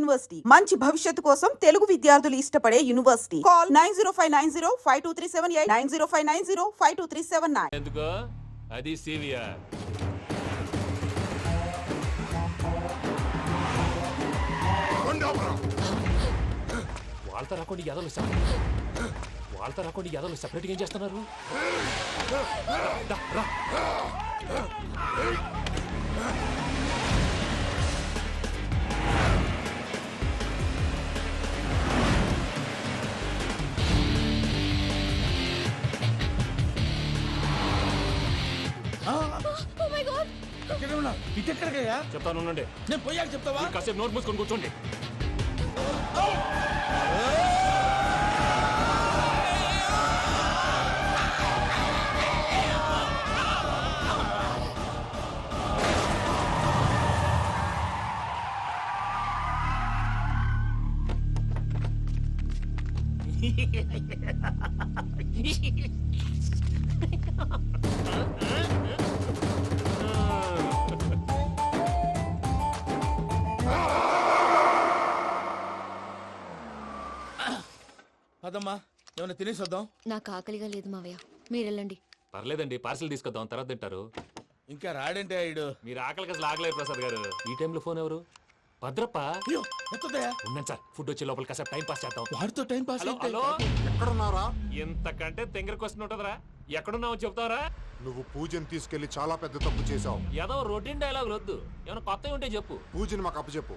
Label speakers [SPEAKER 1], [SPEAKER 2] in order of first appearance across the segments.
[SPEAKER 1] University. మంచి భవిష్యత్తు కోసం తెలుగు విద్యార్థులు ఇష్టపడే university. Call nine zero five nine zero five two three seven eight nine zero five nine zero five two three seven nine.
[SPEAKER 2] ఎందుకో? అది CVR వాళ్ళతో రాకుండా ఎదలు వాళ్ళతో రాకుండా ఎదలు సెపరేట్గా ఏం చేస్తున్నారు? దా, రా.
[SPEAKER 3] ఉన్నా. ఎక్కడికయ్యా
[SPEAKER 2] చెప్తాను ఉండండి.
[SPEAKER 3] నేను పోయాక చెప్తావా?
[SPEAKER 2] కాసేపు నోట్ మూసుకొని కూర్చోండి.
[SPEAKER 3] ఏమైనా తినేసి వద్దాం
[SPEAKER 4] నాకు ఆకలిగా లేదు మావయ్య. మీరు వెళ్ళండి.
[SPEAKER 2] పర్లేదండి పార్సిల్ తీసుకొద్దాం తర్వాత తింటారు.
[SPEAKER 3] ఇంకా రాడంటే ఆయుడు
[SPEAKER 2] మీరు ఆకలికి అసలు ఆగలేదు ప్రసాద్ గారు. ఈ టైంలో ఫోన్ ఎవరు? భద్రప్ప?
[SPEAKER 3] అయ్యో ఎత్తదయ్యా
[SPEAKER 2] ఉన్నాను సార్ ఫుడ్ వచ్చే లోపల కాసేపు టైం పాస్ చేద్దాం.
[SPEAKER 3] వాడితో టైం పాస్
[SPEAKER 2] హలో హలో?
[SPEAKER 5] ఎక్కడున్నారా
[SPEAKER 2] ఇంతకంటే తెంగర క్వశ్చన్ ఉంటుందిరా. ఎక్కడున్నావు చెప్తావరా?
[SPEAKER 5] నువ్వు పూజని తీసుకెళ్ళి చాలా పెద్ద తప్పు చేశావు.
[SPEAKER 2] ఏదో రొటీన్ డైలాగ్ వద్దు ఏమైనా కొత్తవి ఉంటే చెప్పు.
[SPEAKER 5] పూజని మాకు అప్పచెప్పు.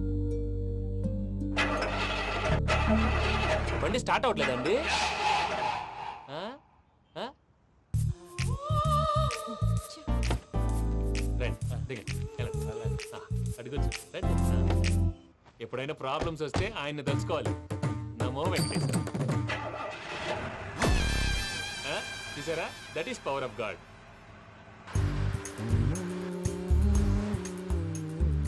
[SPEAKER 2] బండి స్టార్ట్ ఆ. ఎప్పుడైనా ప్రాబ్లమ్స్ వస్తే ఆయన్ని తెలుసుకోవాలి. నమో వెంకటేశ్వర? చూసారా? That is power of god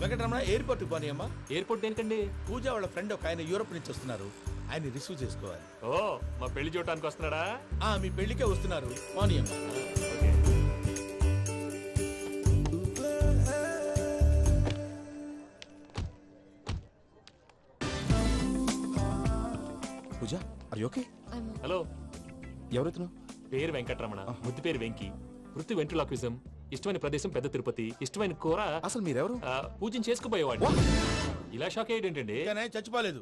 [SPEAKER 3] Venkataramana ఎయిర్పోర్ట్కి పోనీ అమ్మా
[SPEAKER 2] ఎయిర్పోర్ట్ దేనికండి?
[SPEAKER 3] పూజ వాళ్ళ ఫ్రెండ్ ఒక ఆయన యూరోప్ నుంచి వస్తున్నారు. ఆయన రిసీవ్ చేసుకోవాలి.
[SPEAKER 2] ఓ మా పెళ్ళి చూడటానికి వస్తున్నాడా?
[SPEAKER 3] ఆ మీ పెళ్ళికే వస్తున్నారు.
[SPEAKER 2] ఓకే.
[SPEAKER 6] పూజ అర్ ఓకే
[SPEAKER 4] ఐఎమ్
[SPEAKER 2] హలో.
[SPEAKER 6] ఎవరైతున్నావు
[SPEAKER 2] పేరు వెంకటరమణ ముద్దు పేరు వెంకి. వృత్తి వెంట్రులాక్విజం ఇష్టమైన ప్రదేశం పెద్ద తిరుపతి ఇష్టమైన కూర.
[SPEAKER 6] అసలు మీరెవరు?
[SPEAKER 2] పూజను చేసుకుపోయేవాడు ఇలా షాక్
[SPEAKER 3] నేను చచ్చిపోలేదు.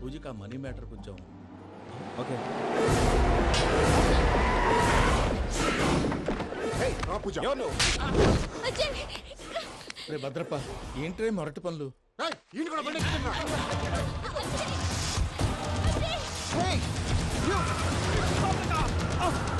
[SPEAKER 3] పూజకి ఆ మనీ మ్యాటర్ కొంచెం
[SPEAKER 6] ఓకే.
[SPEAKER 5] రే
[SPEAKER 3] భద్రప్ప ఏంట్రే మొరటి పనులు?
[SPEAKER 2] Hey! Oh!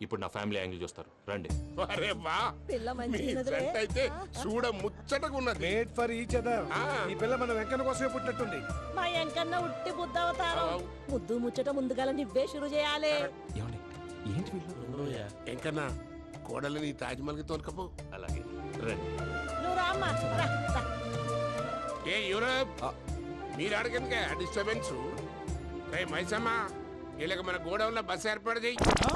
[SPEAKER 2] ఇప్పుడు నా ఫ్యామిలీ యాంగిల్ చూస్తారు. రండి.
[SPEAKER 7] అరే వా.
[SPEAKER 8] పిల్ల
[SPEAKER 7] మీ
[SPEAKER 8] మంచిగున్నదిలే.
[SPEAKER 7] జంట అయితే చూడ ముచ్చటగా ఉన్నది.
[SPEAKER 9] మేడ్ ఫర్ ఈచ్ అదర్ ఈ పిల్ల మన వెంకన్న కోసమే పుట్టినట్టుంది.
[SPEAKER 8] మా ఎంకన్నా ఉట్టి బుద్ధ అవతారం. ముద్దు ముచ్చట ముందుగాల నువ్వే షురు చేయాలి.
[SPEAKER 6] ఏమండి? ఏంటి వీళ్ళు?
[SPEAKER 7] ఎంకన్నా కోడలిని తాజ్మహల్కి తోలుకపో.
[SPEAKER 2] అలాగే. రండి.
[SPEAKER 8] నువ్వు రామ్మా రా, రా.
[SPEAKER 7] ఏ యూరప్!
[SPEAKER 6] ఆ,
[SPEAKER 7] మీరు అడగనుక డిస్టర్బెన్స్ రే మైసమ్మ వీళ్ళకి మన గోడౌన్లో బస్సు ఏర్పాటు చేయి.
[SPEAKER 8] ఇగో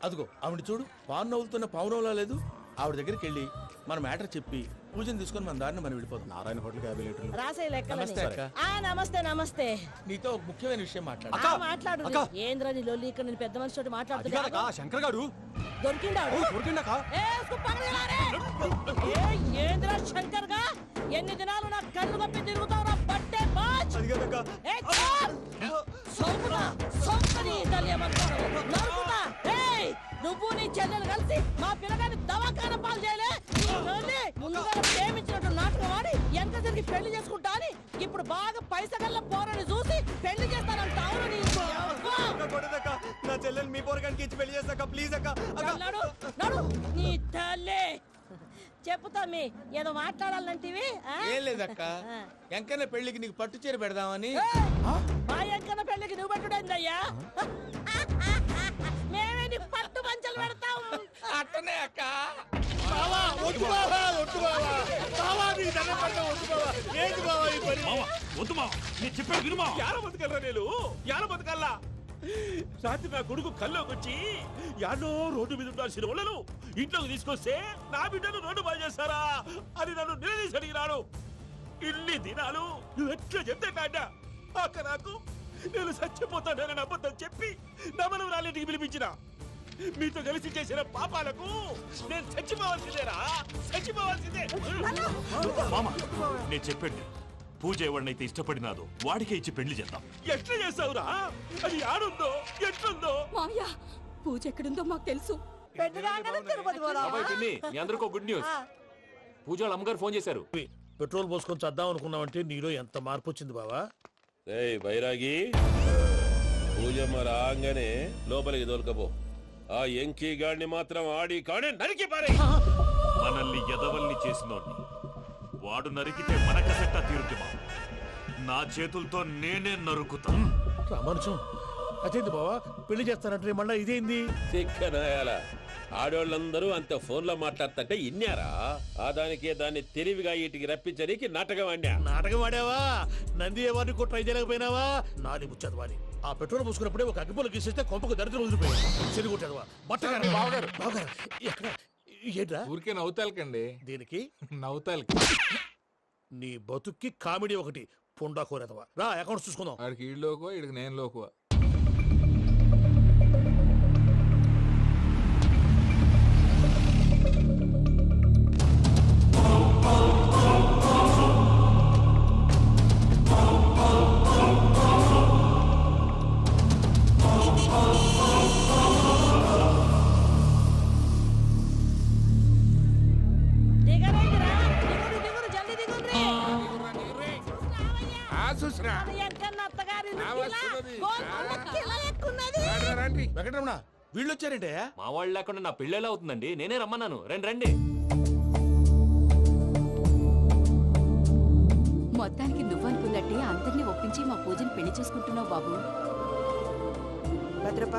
[SPEAKER 3] అదిగో ఆవిడ చూడు పావు నవ్వులుతున్న పావునవ్వులా లేదు. ఆవిడ దగ్గరికి వెళ్ళి మన మ్యాటర్ చెప్పి పూజను తీసుకొని మన దారిని మనం వెళ్ళిపోతాం.
[SPEAKER 6] నారాయణ హోటల్కి యాభై లీటర్లు.
[SPEAKER 8] రాసే
[SPEAKER 3] నమస్తే
[SPEAKER 8] లెక్కలని.
[SPEAKER 3] అక్క.
[SPEAKER 8] ఆ నమస్తే నమస్తే.
[SPEAKER 3] నీతో ఒక ముఖ్యమైన విషయం మాట్లాడు.
[SPEAKER 8] ఆ, మాట్లాడు. ఏంద్రా నీ లొల్లి ఇక్కడ నేను పెద్ద మనిషి తోటి మాట్లాడుతున్నా
[SPEAKER 6] శంకర్ గారు
[SPEAKER 8] దొరికిండాడు? ఏ, ఉస్కు పకడేలా రే. ఏ, ఏంద్రా శంకర్గా? ఎన్ని దినాలు నా కళ్ళు కప్పి తిరుగుతావు నా బట్టే బాచ్ ఏ, చాల్. సోకుతా, సోకుని ఇటాలియమంటారు. నరుకుతా. నువ్వు నీ చెల్లెలు కలిసి మా పిల్లగాని దవాఖాన పాలు చేయలే? ముందుగా ప్రేమించినట్టు నాటకం ఆడి ఎంత తిరిగి పెళ్ళి చేసుకుంటా అని ఇప్పుడు బాగా పైసగల్ల పోరని చూసి పెళ్ళి చేస్తానంట. అవును నీ
[SPEAKER 6] చెల్లెలు మీ పోరగానికి ఇచ్చి పెళ్ళి చేస్తాక ప్లీజ్ అక్క
[SPEAKER 8] నడు నడు నీ తల్లి. చెప్పుతా మీ ఏదో మాట్లాడాలంటివి ఆ?
[SPEAKER 3] ఏం లేదక్క. ఎంకన్న పెళ్ళికి నీకు పట్టు చీర పెడదామని!
[SPEAKER 8] మా ఎంకన్న పెళ్ళికి నువ్వు పెట్టుడైందయ్యా? నీ పట్టు పంచలు పెడతాం
[SPEAKER 3] అట్టనే అక్క. బావా వద్దు బావా వద్దు బావా. బావా నీ దండం వద్దు బావా. ఏంటి బావా ఈ పని?
[SPEAKER 2] వద్దు నేను చెప్పాను వినుమా
[SPEAKER 9] యార బతకల్లా నేను? యార బతకల్లా? రాత్రి నా కొడుకు కల్లోకి వచ్చి యాడో రోడ్డు మీద ఉండాల్సిన వాళ్ళను ఇంట్లోకి తీసుకొస్తే నా బిడ్డను రోడ్డు బాగా చేస్తారా అని నన్ను నిలదీసి అడిగినాడు. ఇన్ని దినాలు నువ్వు ఎట్లా చెప్తే కాడ అక్క నాకు నేను చచ్చిపోతానని అబద్ధం చెప్పి నమ్మను రాలింటికి పిలిపించిన. మీతో కలిసి చేసిన పాపాలకు నేను చచ్చిపోవాల్సిందేరా? చచ్చిపోవాల్సిందే.
[SPEAKER 2] మామ నేను చెప్పండి పూజ ఎవరినైతే ఇష్టపడినాదో వాడికే ఇచ్చి పెళ్ళి చేద్దాం.
[SPEAKER 9] ఎట్లా చేస్తావురా? అది ఆడుందో ఎట్లుందో?
[SPEAKER 10] మావయ్య పూజ ఎక్కడుందో మాకు తెలుసు.
[SPEAKER 8] పెళ్ళి కాగానే తిరుపతి పోదామా?
[SPEAKER 2] అబ్బాయి పిన్ని మీ అందరికీ గుడ్ న్యూస్
[SPEAKER 8] ఆ.
[SPEAKER 2] పూజ వాళ్ళ అమ్మగారు ఫోన్ చేశారు.
[SPEAKER 9] పెట్రోల్ పోసుకొని చద్దాం అనుకున్నావంటే నీలో ఎంత మార్పు వచ్చింది బావా?
[SPEAKER 11] ఏయ్ బైరాగి. పూజమ్మ రాగానే లోపలికి దొరకపో ఆ ఎంకీ గాడిని మాత్రం ఆడి కాడే నరికి పారే
[SPEAKER 2] మనల్ని ఎదవల్ని చేసినోడ్ని. వాడు నరికితే మనక సెట్ట తీరుతుమా నా చేతులతో నేనే నరుకుతా.
[SPEAKER 9] రామానుజం అదేంటి బావా? పెళ్ళి చేస్తానంటే మళ్ళీ ఇదేంది?
[SPEAKER 11] చిక్కనాయాల. ఆడోళ్ళందరూ అంత ఫోన్లో మాట్లాడుతుంటే ఇన్నారా? ఆ దానికే దాన్ని తెలివిగా ఇటుకి రప్పించడానికి నాటకం ఆడా
[SPEAKER 9] నాటకం ఆడావా? నంది ఎవరిని కూడా ట్రై చేయలేకపోయినావా నాది ముచ్చదు వాని ఆ పెట్రోల్ పోసుకున్నప్పుడే ఒక అగ్గిపుల్ల గీసేస్తే కొంపకు దరిద్రం వదిలిపోయింది. చెరి కొట్టాడువా బట్టగారు? బావగారు. బావగారు? ఎక్కడ? ఏంట్రా?
[SPEAKER 3] ఊరికే నవ్వుతాలకండి.
[SPEAKER 9] దీనికి?
[SPEAKER 3] నవ్వుతాలకి.
[SPEAKER 9] నీ బతుక్కి కామెడీ ఒకటి పుండా కోరేదవా? రా అకౌంట్స్ చూసుకుందాం.
[SPEAKER 3] ఆడికి ఈడు లోకువ ఈడికి నేను లోకువ? వీళ్ళు వచ్చారంటే
[SPEAKER 2] మా వాళ్ళు లేకుండా నా పెళ్ళెలా అవుతుందండి? నేనే రమ్మన్నాను. రండి రండి.
[SPEAKER 10] మొత్తానికి నువ్వనుకున్నట్టే అందరినీ ఒప్పించి మా పూజని పెళ్ళి చేసుకుంటున్నావు బాబు.
[SPEAKER 1] భద్రప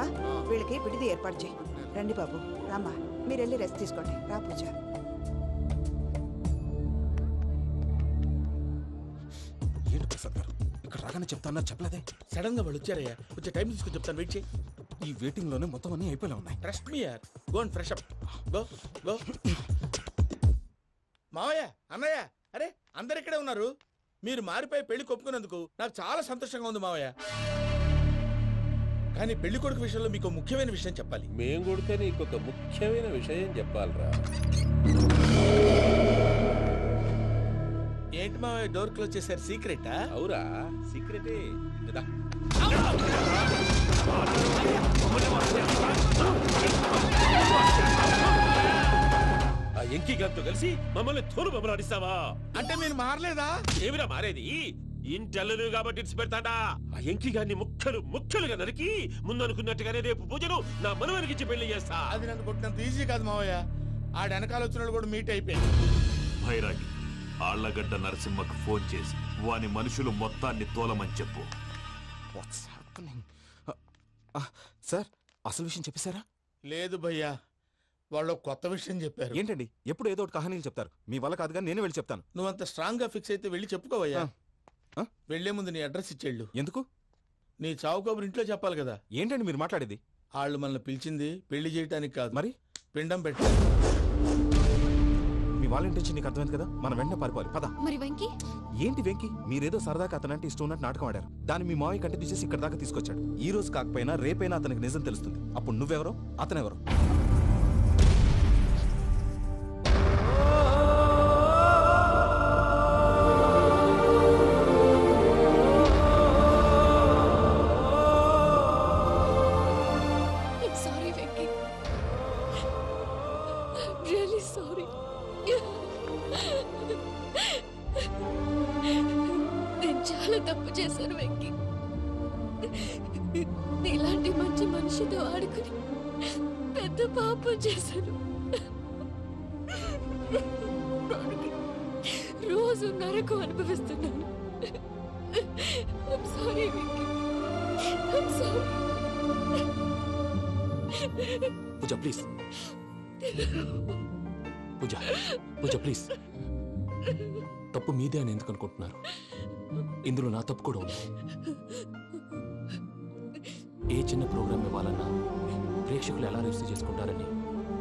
[SPEAKER 1] వీళ్ళకి విడిది ఏర్పాటు చేయి. రండి బాబు రామ్మా. మీరు వెళ్ళి రెస్ట్ తీసుకోండి. రా పూజ.
[SPEAKER 6] ఏంటి ప్రసాద్ గారు? ఇక్కడ రాగానే చెప్తాన్నా చెప్పలేదే.
[SPEAKER 3] సడన్గా వాళ్ళు వచ్చారయ్యా. కొంచెం టైం తీసుకొని చెప్తాను. వెయిట్ చేయి.
[SPEAKER 6] ఈ వెయిటింగ్లోనే మొత్తం అన్ని అయిపోయినా ఉన్నాయి.
[SPEAKER 3] ట్రస్ట్ మీ యార్ go and fresh up go go మావయ్య అన్నయ్య అరే అందరు ఇక్కడే ఉన్నారు. మీరు మారిపోయి పెళ్ళి కొప్పుకున్నందుకు నాకు చాలా సంతోషంగా ఉంది మావయ్య. కానీ పెళ్ళి కొడుకు విషయంలో మీకు ముఖ్యమైన విషయం చెప్పాలి.
[SPEAKER 11] మేం కొడితే నీకు ఒక ముఖ్యమైన విషయం చెప్పాలరా.
[SPEAKER 3] ఏంటి మావయ్య డోర్ క్లోజ్ చేశారు? సీక్రెటా
[SPEAKER 11] అవురా సీక్రెటే కదా ఎంకి గారితో కలిసి మమ్మల్ని తోలు బొమ్మలాడిస్తావా?
[SPEAKER 3] అంటే మీరు మారలేదా?
[SPEAKER 11] ఏమిరా మారేది? ఇంటల్లును కాబట్టి ఇడిచి పెడతాడా? ఆ ఎంకి గారిని ముక్కలు ముక్కలుగా నరికి ముందనుకున్నట్టుగానే రేపు పూజను నా మనవనికి ఇచ్చి పెళ్ళి చేస్తా.
[SPEAKER 3] అది నన్ను కొట్టినంత ఈజీ కాదు మావయ్య. ఆడ వెనకాల వచ్చిన వాళ్ళు కూడా మీట్ అయిపోయింది
[SPEAKER 9] భైరాగి ఆళ్ళగడ్డ నరసింహకు ఫోన్ చేసి వాని మనుషులు మొత్తాన్ని తోలమని చెప్పు.
[SPEAKER 6] వాట్స్ హ్యాపెనింగ్ సార్ అసలు విషయం చెప్పేశారా?
[SPEAKER 3] లేదు భయ్యా. వాళ్ళు కొత్త విషయం చెప్పారు.
[SPEAKER 6] ఏంటండి? ఎప్పుడు ఏదో ఒకటి కహానీలు చెప్తారు. మీ వల్ల కాదుగా నేనే వెళ్ళి చెప్తాను.
[SPEAKER 3] నువ్వు అంత స్ట్రాంగ్గా ఫిక్స్ అయితే వెళ్ళి చెప్పుకోవయ్యా.
[SPEAKER 6] ఆ.
[SPEAKER 3] వెళ్ళే ముందు నీ అడ్రస్ ఇచ్చేళ్ళు.
[SPEAKER 6] ఎందుకు?
[SPEAKER 3] నీ చావు కబురు ఇంట్లో చెప్పాలి కదా.
[SPEAKER 6] ఏంటండి మీరు మాట్లాడేది?
[SPEAKER 3] వాళ్ళు మనల్ని పిలిచింది పెళ్ళి చేయటానికి కాదు.
[SPEAKER 6] మరి?
[SPEAKER 3] పిండం పెట్టాలి.
[SPEAKER 6] మీ వాళ్ళ ఇంటెన్షన్ నీకు అర్థమైంది కదా? మనం వెంటనే పారిపోవాలి. పద.
[SPEAKER 4] మరి వెంకీ?
[SPEAKER 6] ఏంటి వెంకి? మీరేదో సరదాగా అతనంటే ఇష్టం ఉన్నట్టు నాటకం ఆడారు. దాన్ని మీ మావయ్య కంటే తీసేసి ఇక్కడ దాకా తీసుకొచ్చాడు. ఈ రోజు కాకపోయినా రేపైనా అతనికి నిజం తెలుస్తుంది. అప్పుడు నువ్వెవరో? అతనెవరో?
[SPEAKER 4] చాలా తప్పు చేశాను వెంకీ. నీలాంటి మంచి మనిషితో ఆడుకుని పెద్ద పాపం చేశాను రోజు నరకు అనుభవిస్తున్నాను. Sorry Venky. Sorry
[SPEAKER 2] Pooja please Pooja Pooja please తప్పు మీదే అని ఎందుకు అనుకుంటున్నారు? ఇందులో నా తప్పు కూడా ఉంది. ఏ చిన్న ప్రోగ్రామ్ ఇవ్వాలన్నా ప్రేక్షకులు ఎలా రిసీవ్ చేసుకుంటారని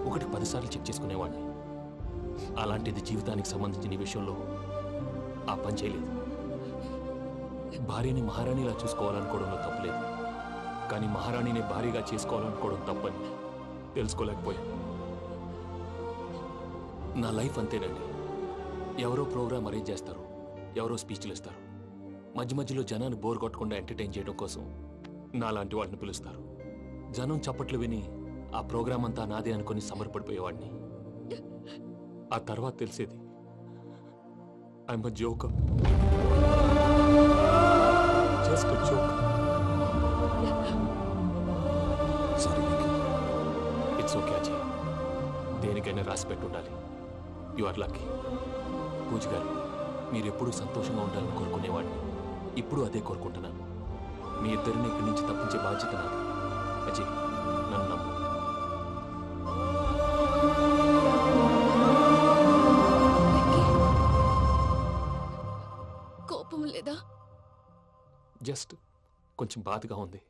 [SPEAKER 2] ఒకటి పదిసార్లు చెక్ చేసుకునేవాడిని. అలాంటిది జీవితానికి సంబంధించిన విషయంలో ఆ పని చేయలేదు. భార్యని మహారాణిలా చూసుకోవాలనుకోవడంలో తప్పలేదు. కానీ మహారాణిని భారీగా చేసుకోవాలనుకోవడం తప్పని తెలుసుకోలేకపోయాను. నా లైఫ్ అంతేనండి. ఎవరో ప్రోగ్రామ్ అరేంజ్ చేస్తారు ఎవరో స్పీచ్లు ఇస్తారు. మధ్య మధ్యలో జనాన్ని బోర్ కొట్టకుండా ఎంటర్టైన్ చేయడం కోసం నాలాంటి వాడిని పిలుస్తారు. జనం చప్పట్లు విని ఆ ప్రోగ్రాం అంతా నాదే అనుకుని సమర్పడిపోయేవాడిని. ఆ తర్వాత తెలిసేది I'm joke just joke
[SPEAKER 6] sorry
[SPEAKER 2] it's okay Ajay దేనికైనా రాసి పెట్టి ఉండాలి యు ఆర్ లక్కీ పూజ గారు మీరు ఎప్పుడూ సంతోషంగా ఉండాలని కోరుకునేవాడిని. ఇప్పుడు అదే కోరుకుంటున్నాను. మీ ఇద్దరిని ఇక్కడి నుంచి తప్పించే బాధ్యత నాది. అజయ్ నన్ను నమ్ము.
[SPEAKER 4] కోపం లేదా?
[SPEAKER 2] జస్ట్ కొంచెం బాధగా ఉంది.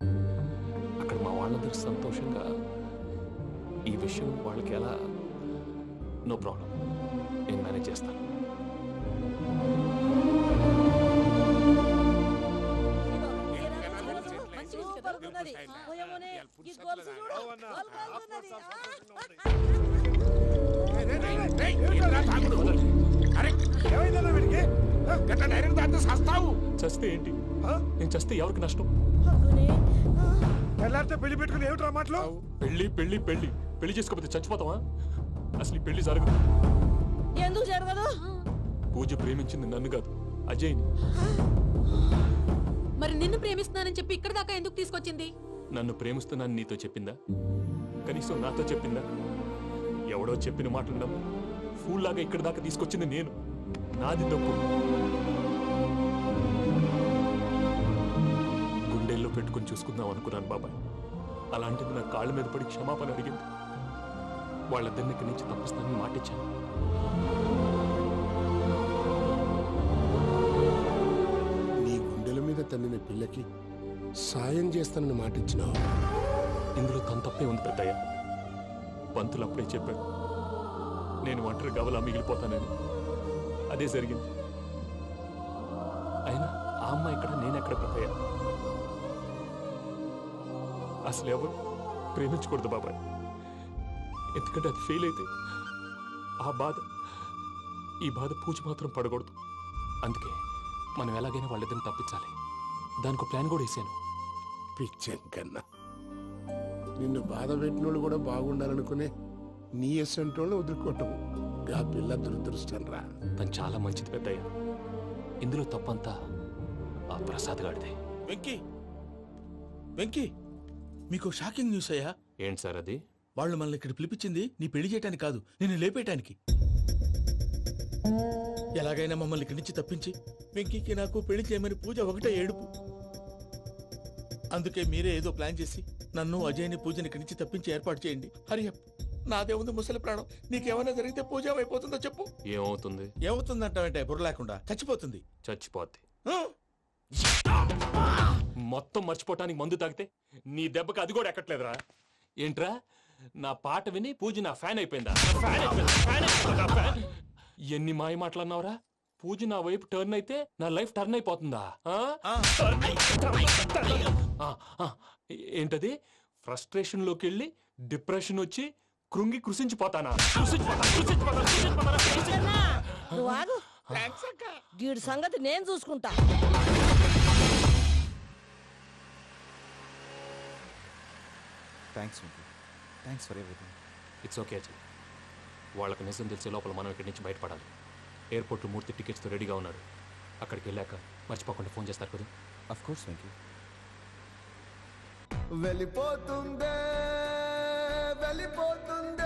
[SPEAKER 2] అక్కడ మా వాళ్ళందరూ సంతోషంగా ఈ విషయం వాళ్ళకి ఎలా? No problem. నేను మేనేజ్ చేస్తాను. చస్తే ఏంటి నేను చస్తే ఎవరికి నష్టం
[SPEAKER 9] పెళ్ళి పెట్టుకుని ఏమిట్రా మాటలు
[SPEAKER 2] పెళ్ళి పెళ్ళి పెళ్ళి పెళ్ళి చేసుకోకపోతే చచ్చిపోతావా అసలు పెళ్ళి జరగదు
[SPEAKER 8] ఎందుకు జరగదు
[SPEAKER 2] పూజ ప్రేమించింది నన్ను కాదు అజయ్ని
[SPEAKER 4] మరి నిన్ను ప్రేమిస్తున్నానని చెప్పి ఇక్కడ దాకా ఎందుకు తీసుకొచ్చింది
[SPEAKER 2] నన్ను ప్రేమిస్తున్నాను నీతో చెప్పిందా? కనీసం నాతో చెప్పిందా? ఎవడో చెప్పిన మాటలు నమ్ము. ఫూల్లాగా ఇక్కడి దాకా తీసుకొచ్చింది నేను. నాది తప్పు. గుండెల్లో పెట్టుకుని చూసుకుందాం అనుకున్నాను బాబాయ్. అలాంటిది నా కాళ్ళ మీద పడి క్షమాపణ అడిగింది. వాళ్ళిద్దరిని ఇక్కడి నుంచి తప్పిస్తానని మాటిచ్చాను.
[SPEAKER 7] నీ గుండెల మీద తన్నిన పిల్లకి సాయం చేస్తానని మాటిచ్చినావు
[SPEAKER 2] ఇందులో తన తప్పే ఉంది పెద్దయ్య. పంతులు అప్పుడే చెప్పాడు నేను ఒంటరి గవలా మిగిలిపోతానని. అదే జరిగింది. అయినా ఆ అమ్మ ఇక్కడ నేను ఎక్కడ పెద్దయ్య? అసలు ఎవరు? ప్రేమించకూడదు బాబాయ్. ఎందుకంటే అది ఫెయిల్ అయితే ఆ బాధ ఈ బాధ పూజ మాత్రం పడకూడదు. అందుకే మనం ఎలాగైనా వాళ్ళిద్దరిని తప్పించాలి. దానికి ప్లాన్ కూడా వేసాను.
[SPEAKER 7] పిచ్చంకన్నా నిన్ను బాధ పెట్టినోళ్ళు కూడా బాగుండాలనుకునే నీ ఎస్సంటోళ్ళు వదులుకోవటం. ఆ పిల్ల దురదృష్టం రా.
[SPEAKER 2] తను చాలా మంచిది పెద్దయ్య. ఇందులో తప్పంతా ఆ ప్రసాద్ గాడిదే
[SPEAKER 3] వెంకీ! వెంకీ! మీకు షాకింగ్ న్యూస్ అయ్యా?
[SPEAKER 2] ఏంటి సార్ అది?
[SPEAKER 3] వాళ్ళు మనల్ని ఇక్కడ పిలిపించింది నీ పెళ్ళి చేయటానికి కాదు నిన్ను లేపేయటానికి. ఎలాగైనా మమ్మల్ని ఇక్కడి నుంచి తప్పించి వెంకీకి నాకు పెళ్ళి చేయమని పూజ ఒకటే ఏడుపు. అందుకే మీరే ఏదో ప్లాన్ చేసి నన్ను అజయ్ని పూజని ఇక్కడి నుంచి తప్పించి ఏర్పాటు చేయండి. హరియప్ నాదే ఉంది ముసలి ప్రాణం. నీకేమైనా జరిగితే పూజ అయిపోతుందో చెప్పు.
[SPEAKER 2] ఏమవుతుంది?
[SPEAKER 3] ఏమవుతుందంటావంటే బుర్ర లేకుండా? చచ్చిపోతుంది.
[SPEAKER 2] చచ్చిపోద్ది.
[SPEAKER 3] ఆ?
[SPEAKER 2] మొత్తం మర్చిపోవటానికి మందు తాగితే నీ దెబ్బకి అది కూడా ఎక్కట్లేదురా. ఏంట్రా? నా పాట విని పూజ నా ఫ్యాన్ అయిపోయిందా? నా ఫ్యాన్ అయిపోయిందా? ఫ్యాన్ అయిపోయిందా? నా ఫ్యాన్? ఎన్ని మాయ మాటలన్నావురా పూజ నా వైపు టర్న్ అయితే నా లైఫ్ టర్న్ అయిపోతుందా? ఆ? ఆ, ఆ. ఏంటది? ఫ్రస్ట్రేషన్లోకి వెళ్ళి డిప్రెషన్ వచ్చి కృంగి కృషించిపోతానా కృషించిపోతానా? కృషించిపోతానా? కృషించిపోతానా?
[SPEAKER 8] చిన్నా, నువ్వు ఆగు వీడి సంగతి నేను చూసుకుంటా.
[SPEAKER 6] Thanks thanks for everything
[SPEAKER 2] it's okay Ajay వాళ్ళకి నిజం తెలిసే లోపల మనం ఇక్కడి నుంచి బయటపడాలి. ఎయిర్పోర్ట్ మూర్తి టికెట్స్తో రెడీగా ఉన్నాడు అక్కడికి వెళ్ళాక మర్చిపోకుండా ఫోన్ చేస్తారు కదా?
[SPEAKER 6] అఫ్ కోర్స్ వెంకీ
[SPEAKER 12] వెళ్ళిపోతుందే వెళ్ళిపోతుందే.